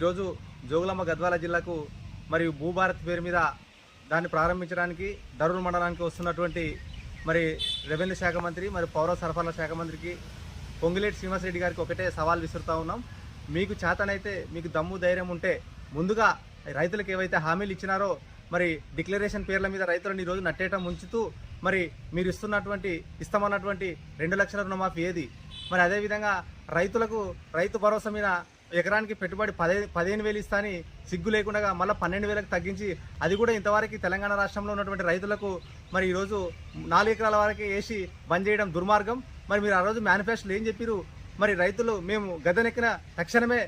ఈరోజు జోగులమ్మ గద్వాల జిల్లాకు మరియు భూభారత్ పేరు మీద దాన్ని ప్రారంభించడానికి దరూర్ మండలానికి వస్తున్నటువంటి మరి రెవెన్యూ శాఖ మంత్రి మరి పౌర సరఫరాల శాఖ మంత్రికి పొంగిలేటి శ్రీనివాసరెడ్డి గారికి ఒకటే సవాల్ విసురుతా ఉన్నాం. మీకు చేతనైతే మీకు దమ్ము ధైర్యం ఉంటే ముందుగా రైతులకు ఏవైతే హామీలు ఇచ్చినారో మరి డిక్లరేషన్ పేర్ల మీద రైతులను ఈరోజు నట్టేయటం ఉంచుతూ మరి మీరు ఇస్తున్నటువంటి ఇస్తామన్నటువంటి రెండు లక్షల రుణమాఫీ ఏది? మరి అదేవిధంగా రైతులకు రైతు భరోసా మీద ఎకరానికి పెట్టుబడి పదే పదిహేను వేలు ఇస్తాని సిగ్గు లేకుండా మళ్ళీ పన్నెండు వేలకు తగ్గించి అది కూడా ఇంతవరకు తెలంగాణ రాష్ట్రంలో ఉన్నటువంటి రైతులకు మరి ఈరోజు నాలుగు ఎకరాల వరకే వేసి బంద్ చేయడం దుర్మార్గం. మరి మీరు ఆ రోజు మేనిఫెస్టోలు ఏం చెప్పారు మరి రైతులు మేము గదనెక్కిన తక్షణమే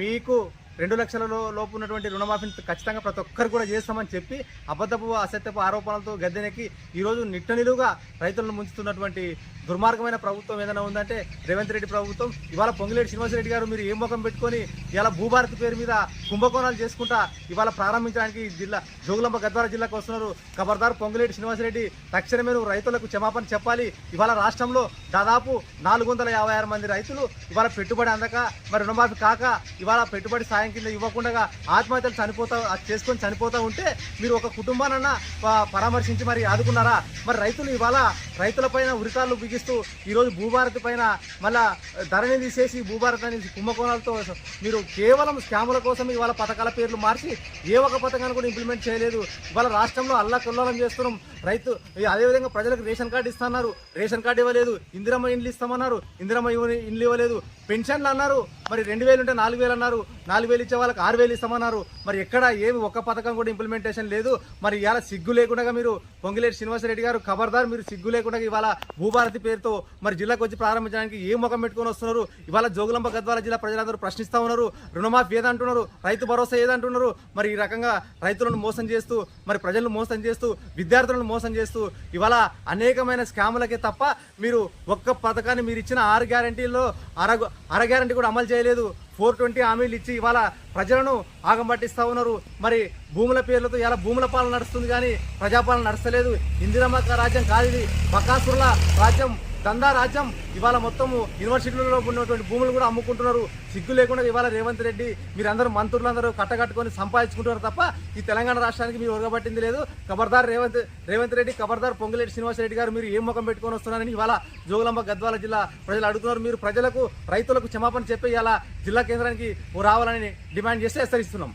మీకు రెండు లక్షల లోపు ఉన్నటువంటి రుణమాఫీని ఖచ్చితంగా ప్రతి ఒక్కరు కూడా చేస్తామని చెప్పి అబద్ధపు అసత్యపు ఆరోపణలతో గద్దెనెక్కి ఈరోజు నిట్ట నిలువుగా రైతులను ముంచుతున్నటువంటి దుర్మార్గమైన ప్రభుత్వం ఏదైనా ఉందంటే రేవంత్ రెడ్డి ప్రభుత్వం ఇవాళ పొంగిలేటి శ్రీనివాసరెడ్డి గారు మీరు ఏ ముఖం పెట్టుకొని ఇవాళ భూభారతి పేరు మీద కుంభకోణాలు చేసుకుంటా ఇవాళ ప్రారంభించడానికి జిల్లా జోగులంబ గద్వాల జిల్లాకు వస్తున్నారు. ఖబర్దార్ పొంగిలేటి శ్రీనివాసరెడ్డి తక్షణమే నువ్వు రైతులకు క్షమాపణ చెప్పాలి. ఇవాళ రాష్ట్రంలో దాదాపు నాలుగు వందల యాభై ఆరు మంది రైతులు ఇవాళ పెట్టుబడి అందక మరి రుణమాఫీ కాక ఇవాళ పెట్టుబడి సాయం కింద ఇవ్వకుండా ఆత్మహత్యలు చనిపోతా చేసుకొని చనిపోతూ ఉంటే మీరు ఒక కుటుంబానన్నా పరామర్శించి మరి ఆదుకున్నారా? మరి రైతులు ఇవాళ రైతులపైన ఉరికాళ్ళు బిగిస్తూ ఈరోజు భూభారతి పైన మళ్ళా ధరని తీసేసి భూభారత్ అని కుంభకోణాలతో మీరు కేవలం స్కాముల కోసం ఇవాళ పథకాల పేర్లు మార్చి ఏ ఒక పథకాన్ని కూడా ఇంప్లిమెంట్ చేయలేదు. ఇవాళ రాష్ట్రంలో అల్లా చేస్తున్నాం. రైతు అదేవిధంగా ప్రజలకు రేషన్ కార్డు ఇస్తున్నారు. రేషన్ కార్డు ఇవ్వలేదు. ఇందిరమ్మ ఇండ్లు ఇస్తామన్నారు. ఇందిరమ్మ ఇవ్వ- ఇండ్లు ఇవ్వలేదు. పెన్షన్లు అన్నారు. మరి రెండు వేలు ఉంటే నాలుగు వేలు అన్నారు. నాలుగు వేలు ఇచ్చే వాళ్ళకి ఆరు వేలు ఇస్తామన్నారు. మరి ఎక్కడ ఏమి ఒక్క పథకం కూడా ఇంప్లిమెంటేషన్ లేదు. మరి ఇవాళ సిగ్గు లేకుండా మీరు పొంగిలేటి శ్రీనివాసరెడ్డి గారు ఖబర్దార్ మీరు సిగ్గు లేకుండా ఇవాళ భూభారతి పేరుతో మరి జిల్లాకు వచ్చి ప్రారంభించడానికి ఏ ముఖం పెట్టుకొని వస్తున్నారు? ఇవాళ జోగులంబ గద్వాల జిల్లా ప్రజలందరూ ప్రశ్నిస్తూ ఉన్నారు. రుణమాఫీ ఏదంటున్నారు? రైతు భరోసా ఏదంటున్నారు? మరి ఈ రకంగా రైతులను మోసం చేస్తూ మరి ప్రజలను మోసం చేస్తూ విద్యార్థులను మోసం చేస్తూ ఇవాళ అనేకమైన స్కాములకే తప్ప మీరు ఒక్క పథకాన్ని మీరు ఇచ్చిన ఆరు గ్యారంటీల్లో అర అర గ్యారంటీ కూడా అమలు చేయలేదు. ఫోర్ ట్వంటీ హామీలు ఇచ్చి ఇవాళ ప్రజలను ఆగంపట్టిస్తా ఉన్నారు. మరి భూముల పేర్లతో ఇలా భూముల పాలన నడుస్తుంది కానీ ప్రజాపాలన నడుస్తలేదు. ఇందిరమ్మ రాజ్యం కాదు ఇది. బకాసురుల రాజ్యం దందా రాజ్యం. ఇవాళ మొత్తము యూనివర్సిటీలలో ఉన్నటువంటి భూములు కూడా అమ్ముకుంటున్నారు. సిగ్గు లేకుండా ఇవాళ రేవంత్ రెడ్డి మీరందరూ మంత్రులందరూ కట్టకట్టుకొని సంపాదించుకుంటున్నారు తప్ప ఈ తెలంగాణ రాష్ట్రానికి మీరు ఒరగబట్టింది లేదు. ఖబర్దార్ రేవంత్ రేవంత్ రెడ్డి ఖబర్దార్ పొంగులేటి శ్రీనివాసరెడ్డి గారు మీరు ఏం ముఖం పెట్టుకొని వస్తున్నారని ఇవాళ జోగులాంబ గద్వాల జిల్లా ప్రజలు అడుగుతున్నారు. మీరు ప్రజలకు రైతులకు క్షమాపణ చెప్పి ఇలా జిల్లా కేంద్రానికి రావాలని డిమాండ్ చేస్తే హెచ్చరిస్తున్నాం.